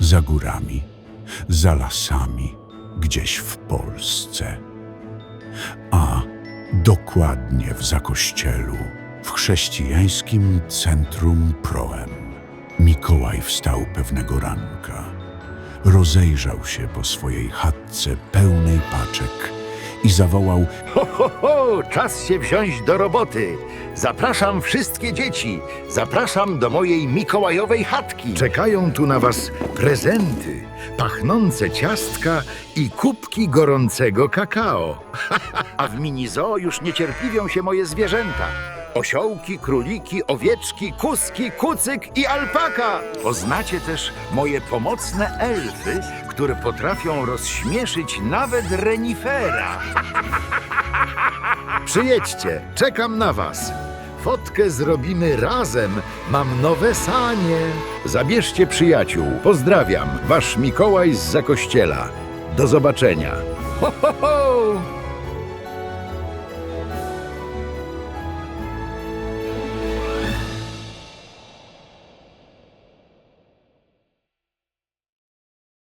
za górami, za lasami, gdzieś w Polsce. A dokładnie w Zakościelu, w chrześcijańskim centrum Proem. Mikołaj wstał pewnego ranka. Rozejrzał się po swojej chatce pełnej paczek i zawołał Ho, ho, ho, czas się wziąć do roboty. Zapraszam wszystkie dzieci. Zapraszam do mojej mikołajowej chatki. Czekają tu na was prezenty, pachnące ciastka i kubki gorącego kakao. A w mini zoo już niecierpliwią się moje zwierzęta. Osiołki, króliki, owieczki, kuski, kucyk i alpaka. Poznacie też moje pomocne elfy, które potrafią rozśmieszyć nawet renifera. Przyjedźcie, czekam na was. Fotkę zrobimy razem. Mam nowe sanie. Zabierzcie przyjaciół. Pozdrawiam, wasz Mikołaj z Zakościela. Do zobaczenia. Ho, ho, ho!